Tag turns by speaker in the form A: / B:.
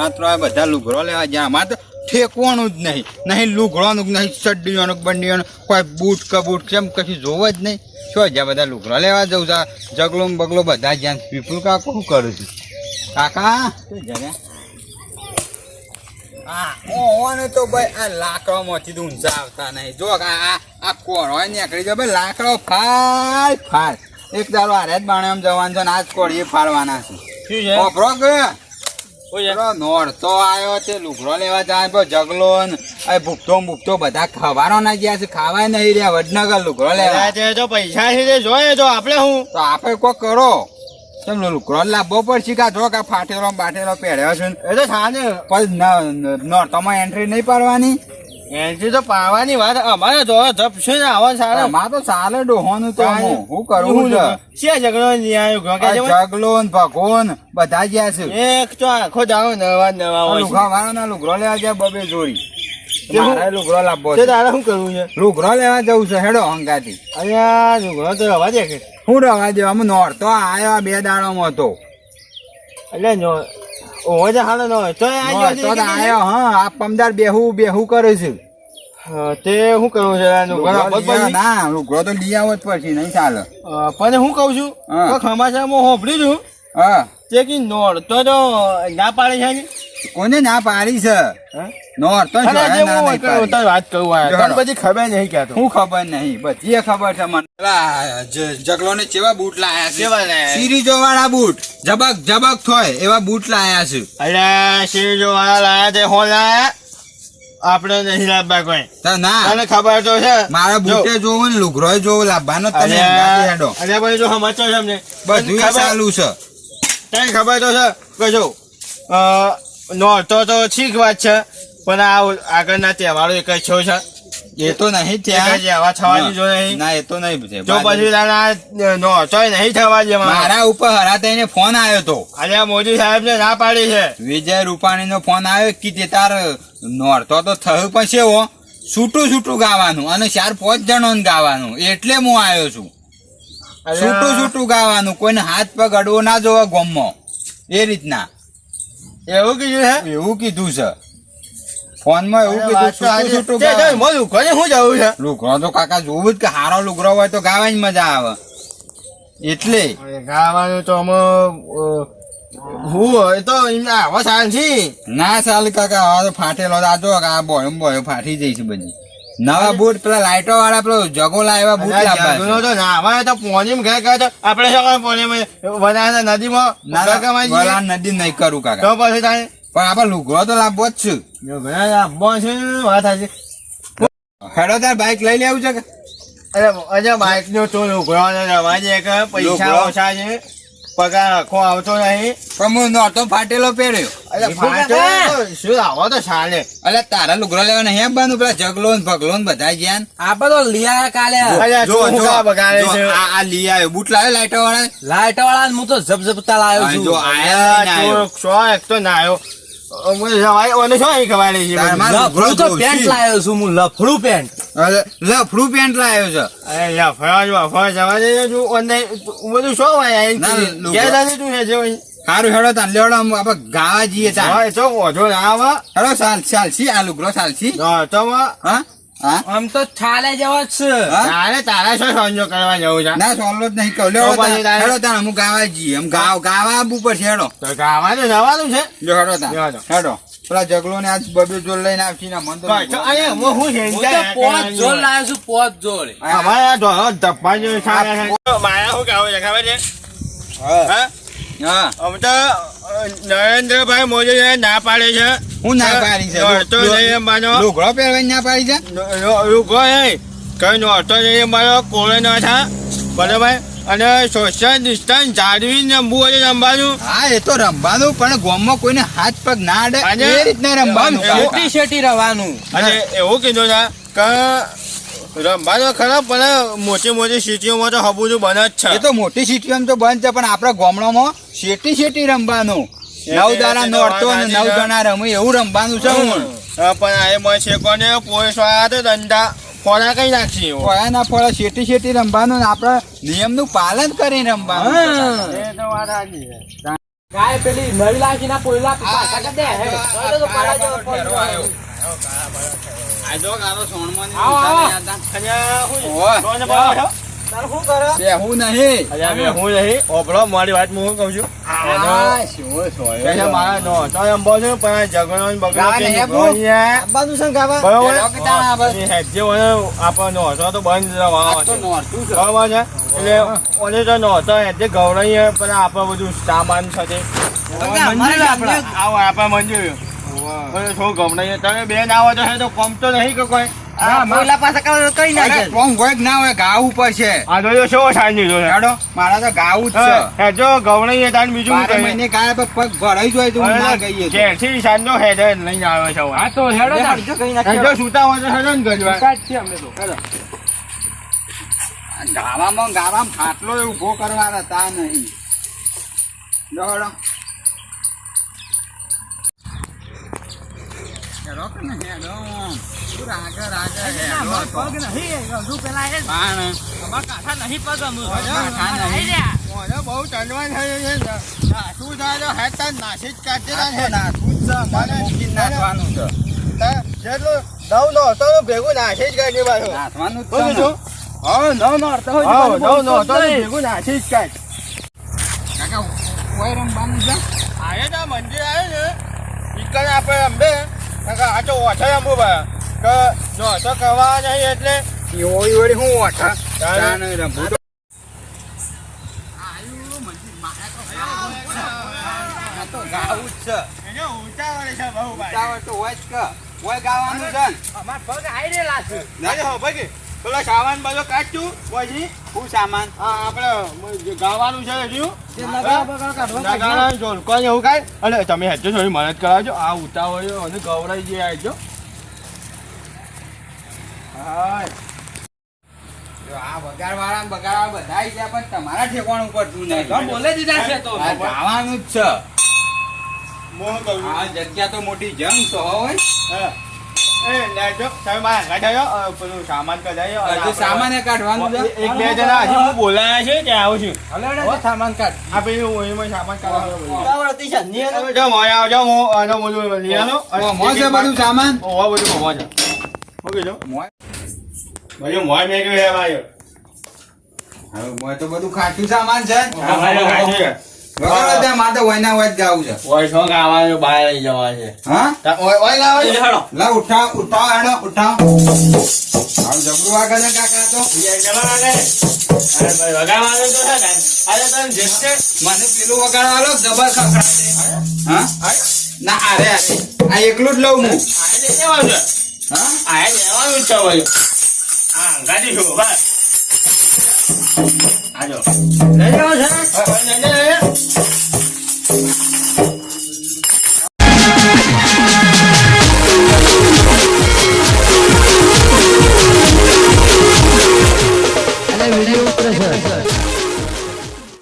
A: નવરાત્રો આવે બધા લુગડો લેવા જાય. અમારે તો ઠેકવાનું જ નહીં. નહીં લુગડોનું જ નહીં ચડ્ડીઓનું બંડીઓનું. કોઈ બૂટ કે બૂટ કેમ કશું જોવું જ નહીં. શું જ્યાં બધા લુગડો લેવા જવું છે? જગલો બગલો બધા જ્યાં વિપુલ કાકો શું કરું છું. કાકા? ઓને તો ભાઈ આ લાકડામાંથી તો ઊંચા આવતા નહીં. જો આ આ કોણ કોળો નીકળી જાય. ભાઈ લાકડો ફાલ ફાલ. એક દાડો હારે જ બાણે આમ જવાનું છે ને આજ કોળીએ ફાળવાના છે.
B: શું છે?
A: પેલો નોરતો આવ્યો તે લુગડો લેવા જાય પેલો જગલો ને. એ ભૂખતો ભૂખતો બધા ખવાનો ના ગયા છે ખાવાય નહીં રહ્યા વડનગર લુગડો લેવા.
B: છે તે તો પૈસા છે જોઈએ તો આપણે હું?
A: તો આપણે કોઈ કરો. તમે લુગડો લાવવો પડશે કા જો કા ફાટેલો બાટેલો પહેર્યો છે ને.
B: એ તો સાને
A: પણ નોરતોમાં એન્ટ્રી નહીં પાડવાની?
B: એનથી તો પાવાની વાત અમારે તો જપ છે ને આવા સારા
A: માં તો ચાલે ડોહોનું તો હું. હું કરું છે?
B: શિયા ઝઘડો આવ્યો જમાઈ?
A: જગલો ને ભગો બધા ગયા છે.
B: એક તો આખો દાવો નવા નવા હોય છે.
A: લુગડા વાળો ના લુગરો લેવા જાય બબે જોડી.
B: તે
A: મારે લુગડો લાવવો છે.
B: તારે શું કરવું છે?
A: લુગરો લેવા જવું છે હેડો હંગાથી.
B: અરે લુગરો તો રવા દે કે.
A: હું રવા દેવા? હું નોરતો આવ્યો આ બે દાડામાં હતો
B: એટલે હાલો ન તો
A: હા આ પમદાર બેહુ બેહુ કરે છે.
B: તે શું કરવું છે?
A: ના લુગડો તો લઈ આવો જ પડશે નહીં ચાલે.
B: પણ હું કહું છું ખમાચામાં હોભળ્યું છું
A: હા.
B: તે કે નોરતો તો ના પાડે છે ને?
A: કોને ના પાડી છે?
B: હા?
A: નોરતો
B: અને
A: જોડે
B: આજે
A: ના
B: હું
A: નહીં પાડી.
B: તારી વાત કરું આ. પછી ખબર નહીં
A: હું ખબર નહીં બધી ખબર છે મને. જગલો ને કેવા બૂટ લાયા છે? સિરીજો વાળા બૂટ. જબક જબક થોય એવા બૂટ લાયા છે.
B: વાળા લાયા તે હો લાયા? આપણે નહીં લાવવા કોઈ.
A: ના.
B: તને ખબર તો છે.
A: મારા. બૂટે જોવું ને લુગરો જોવું લાવવાનો તમે
B: અલ્યા ભાઈ જો સમજતો છે અમને.
A: બધું ચાલુ છે.
B: તને ખબર તો છે. કજો અ, નોરતો તો ઠીક વાત છે. પણ આ આગળના તહેવારો એક જ છો?
A: એ તો નહીં ત્યાં.
B: આવા થવાની જો નહીં?
A: ના એ તો નહીં છે.
B: જો પછી તારા નોરતો નહીં થવા દે મારા
A: ઉપર હરાતાઈને ફોન આવ્યો તો.
B: અરે મોદી સાહેબ ને ના પાડી છે.
A: વિજય રૂપાણી નો ફોન આવ્યો કે તે તાર નોરતો તો થયું પણ છે છૂટું છૂટું ગાવાનું અને ચાર પાંચ જણો ગાવાનું. એટલે હું આવ્યો છું. છૂટું છૂટું ગાવાનું. કોઈને હાથ પગ અડવો ના જોવા ગોમમાં એ રીતના.
B: એવું કીધું છે
A: એવું કીધું છે. ફોનમાં એવું કીધું છૂટું છૂટું.
B: મોલું કોને શું જવું છે?
A: લુગડો તો કાકા જોવું જ કે હારો લુગડો હોય તો ગાવાની મજા આવે. એટલે
B: ગાવાનું તો અમે હું હોય તો એમને આવા સાલ છે.
A: ના સાલ કાકા હવે તો ફાટેલો આ જો આ બોયો બોયો ફાટી જઈશ બધી. નવા બૂટ પેલા લાઈટો વાળા પેલો જગો લાવ્યા બૂટ લાવવા
B: તો ના આવે તો પોણીમાં ગયા ગયા તો આપણે શું કરે પોણીમાં બનાવે નદીમાં
A: ના, ના. નદી નહીં કરું કાકા.
B: તો પછી થાય
A: પણ આપણે લુગડો તો લાવવો જ છે.
B: ઘણા છે વાત છે
A: હેડો તાર બાઈક લઈ લેવું છે કે?
B: અરે અજે બાઇક નો તો લુગડવાનો રવા દે કે પૈસા ઓછા છે. પગાર આખો આવતો નહીં.
A: પણ હું નહોતો ફાટેલો પહેર્યો.
B: અરે ફાટો શું આવો તો ચાલે
A: અલે તારા લુગડો લેવા નહીં આપવાનું પેલા જગલો ને ભગલો ને. બધા જ્યાં
C: આપડે તો લીયા કાલે
A: જો જો
B: બગાડે છે?
A: આ આ આવ્યો. બૂટ લાવ્યો લાઈટો વાળા
C: લાઈટ વાળા હું તો લાવ્યો છું.
A: જો આયા
B: તો શો એક તો ના આવ્યો
C: લફડું તો પેન્ટ લાવ્યો છું હું લફડું પેન્ટ.
A: લફડું પેન્ટ લાવ્યો છે.
B: અરે ફરવા જો ફરવા જવા દે તું ઓનલાઈન બધું શું હોય
A: ના.
B: તું હે જે
A: સારું હેડો તાન લેવડો આપણે ગાવા જઈએ તાન
B: હોય તો ઓજો આવા.
A: હેડો સાલ ચાલશી આ લુગડો ચાલશી
B: ના, તો
A: હા? હા?
C: આમ તો ચાલે જવો જ છે.
B: તારે તારા શું સંજો કરવા જવું છે?
A: ના સોલો જ નહીં કહું.
B: તો તારે-
A: હેડો તાર અમુક ગાવા જઈએ. આમ ગાવ ગાવા આવવું પડશે હેડો.
B: તો ગાવાનું જવાનું છે?
A: જો હેડો તાર
B: હેડો.
A: પેલા જગલો ને આજ બબે જોડ લઈને આવશી ને મન તો
B: તો તો હું હું
C: હું જોડ લાવ્યો છું પોચ જોડ
B: અમારે આ ઢોરો ધપ્પા જેવું ચાલે છે. મારા શું કહેવું છે ખબર છે?
A: હા.
B: હા?
A: હા.
B: તો નરેન્દ્રભાઈ મોદી ના પાડે છે.
A: હું ના પાડી છે?
B: નોરતો નહીં અંબાનો
A: લુગડો પહેરવાની ના પાડી છે?
B: રૂકો હે કઈ નોરતો નહીં અંબાનો કોળે ન થા. બરાબર? અને સોશિયલ ડિસ્ટન્સ જાળવીને રમવું હોય રમવાનું.
A: હા એ તો રમવાનું પણ ગોમમાં કોઈને હાથ પગ ના અડે
B: અને
A: એ રીતના રમવાનું.
C: શેટી શેટી રવાનું.
B: અને એવું કીધું ના કે રમવાનું ખરાબ પણ મોટી મોટી સિટીઓમાં તો હબુજું બને જ છે.
A: એ તો મોટી સિટીઓમાં તો બંધ છે પણ આપણા ગામડામાં શેટી શેટી રમવાનું. નવ દાડા નોરતો
B: અને
A: નવ
B: દાણા
A: જણા રમે એવું રમવાનું છે
B: પણ. આ એમાં છે કોને પોલીસવાળા તો દંડા ફોડા કઈ નાખશે ફોડા
A: ના ફોડા શેટી શેટી રમવાનું ને આપણા નિયમનું પાલન કરીને રમવાનું.
B: એ તો વાત સાચી છે.
C: ગાય પેલી મળી લાગી ના પોયલા પાછા કદે હે તો
A: આવ્યો.
C: પોયલો.
A: આ જો ગારો સોણમાં
C: આવો, આવો.
B: ખજા હું
A: સોણ
B: કોને બોલાવો છો?
C: તારે શું કરે?
A: બેહું નહીં.
B: નહીં. ઓભળો મારી વાત હું કહું છું?
A: આ શું છો?
B: કે મારા નો તો એમ બોલ પણ ઝઘડો ને બગડો કે
C: ને ગાવા?
B: બરોબર? તો બંધ
A: તો
B: બરોબર છે? એટલે ઓને તો હેડજે ગવડાઈએ પણ આપણે બધું સામાન સાથે મંજૂર
C: આપણે-
B: આવો આપણે મંજૂર પણ શું ગવડાઈએ તમે બે આવો તો હે તો કોમ તો નહીં કે કોઈ?
C: હા, પોયલા પાછા કઈ ના
A: કોમ હોય ના હોય ગાવું પડશે
B: આ તો જો શું સાંજ
A: હેડો મારા તો ગાવું જ છે.
B: તાન બીજું
A: ગાય પર પગ ભરાઈ જાય તો ના ગઈએ તો.
B: ઘેરથી સાંજનો હેડે લઈને આવે છે હવે.
C: તો હેડો તાર કઈ ના
B: હેડજો સુતા હોય તો હેડો ને ગજવા.
C: છે અમે તો હેડો.
A: ગાવામાં ગાવામાં ફાટલો ઊભો ઊભો કરવા હતા નહીં. લો હેડો. હેડો કે ને
B: બહુ ચંડવાન થઈ છે ને. નાસવું થાય તો નાસી જ
A: કાઢી
B: હેડ.
A: નાખવું જ મૂકીને નાખવાનું છે.
B: જેટલું નવ નો હતો ભેગું નાસી જ કાઢજે પાછું.
A: નાખવાનું જ નો
B: હતો ભેગું નાસી કાઢ.
A: કાકા, ઓય રમવાનું
B: મંદિર આવે ને ઈકણ આપણે કાકા આ તો ઓછા અંબુ ભાઈ કે નહોતો કરવા નહીં એટલે
A: ઈ ઓય હું
B: ઓછા? ઉતાવળ
A: તો હોય જ કે. ઓય ગાવાનું છે.
C: અમાર પગ આઈ રેલા છે.
B: ના હો ભાઈ પેલા સામાન બધો કાઢ્યું પછી
A: હું સામાન.
B: હા આપણે ગાવાનું છે હજુ.
C: જે નગા બગા કાઢવા
B: નગારા ઢોલકો ને એવું કાંઈ? અને તમે હેજો થોડી મદદ કરાવજો. આ ઉતાવળ અને ગવડાઈ જે આવજો હા.
A: આ વગાડવાળા ને બધા ગયા પણ તમારા ઉપર પડતું નહીં.
C: બોલે દીધા છે તો.
A: ગાવાનું જ છે.
B: મોહ કહું
A: આ જગ્યા તો મોટી જંગ તો હોય.
B: હા. સામાન
A: કાઢવાનું
B: એક બે જણા હજી બોલાયા છે ત્યાં આવું છું?
C: સામાન કાઢ.
B: આ પેલું સામાન કાઢવાનું
C: છે
B: જો મોય આવજો હું બધું લઈ આલો
A: ઓ, મોં છે બધું સામાન?
B: ઓવા બધું છે. ઓકે જો.
A: મોય
B: ભાઈ મોય મેં કહ્યું હે ભાઈ
A: હવે મોય તો બધું ખાટું સામાન છે. વગાડો ત્યાં મારે વયના વય ગાવું છે.
B: ઓય શું ગાવાનું બહાર લઈ જવા છે?
A: હા?
B: ઓય ઓય લાવો હેડો.
A: લા ઉઠાવ ઉઠાવ હેડો ઉઠાવ. આમ જબરું વાગે છે કાકા? તો મને પેલું વગાડવા લો જબર ખખડાય હા? ના અરે અરે આ એકલું જ લઉં હું. હા?
C: લઈ જાઓ છે